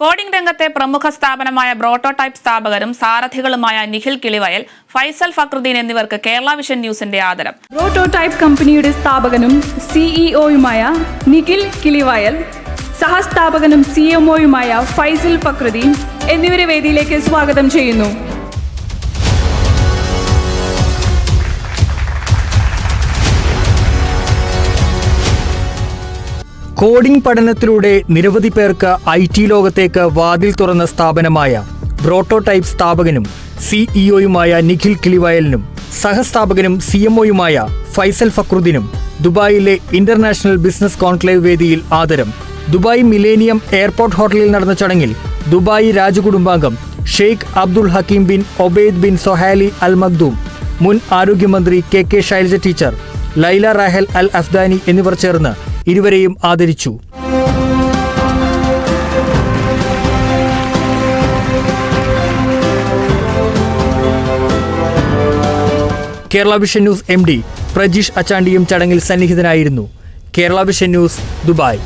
Coding രംഗത്തെ പ്രമുഖ സ്ഥാപനമായ ബ്രോട്ടോടൈപ്പ് സ്ഥാപകരും സാരഥികളുമായ നിഖിൽ കിളിവയൽ ഫൈസൽ ഫക്രുദ്ദീൻ എന്നിവർക്ക് കേരള വിഷൻ ന്യൂസിന്റെ ആദരം. പ്രോട്ടോടൈപ്പ് കമ്പനിയുടെ സ്ഥാപകനും സിഇഒയുമായ നിഖിൽ കിളിവയൽ സഹസ്ഥാപകനും സിഎംഒയുമായ ഫൈസൽ ഫക്രുദ്ദീൻ എന്നിവരെ വേദിയിലേക്ക് സ്വാഗതം ചെയ്യുന്നു. കോഡിംഗ് പഠനത്തിലൂടെ നിരവധി പേർക്ക് ഐ ടി ലോകത്തേക്ക് വാതിൽ തുറന്ന സ്ഥാപനമായ പ്രോട്ടോടൈപ്പ് സ്ഥാപകനും സിഇഒയുമായ നിഖിൽ കിളിവയലിനും സഹസ്ഥാപകനും സി എംഒയുമായ ഫൈസൽ ഫക്രുദ്ദീനും ദുബായിലെ ഇന്റർനാഷണൽ ബിസിനസ് കോൺക്ലേവ് വേദിയിൽ ആദരം. ദുബായ് മിലേനിയം എയർപോർട്ട് ഹോട്ടലിൽ നടന്ന ചടങ്ങിൽ Dubai രാജകുടുംബാംഗം Sheikh Abdul Hakeem bin Obaid bin Sohali Al Makhdoom മുൻ ആരോഗ്യമന്ത്രി K K Shailaja teacher Laila Rahal Al Afdani എന്നിവർ ചേർന്ന് ഇരുവരെയും ആദരിച്ചു. Kerala vision news M D Prajeesh അച്ചാണ്ടിയും ചടങ്ങിൽ സന്നിഹിതനായിരുന്നു. Kerala vision news Dubai.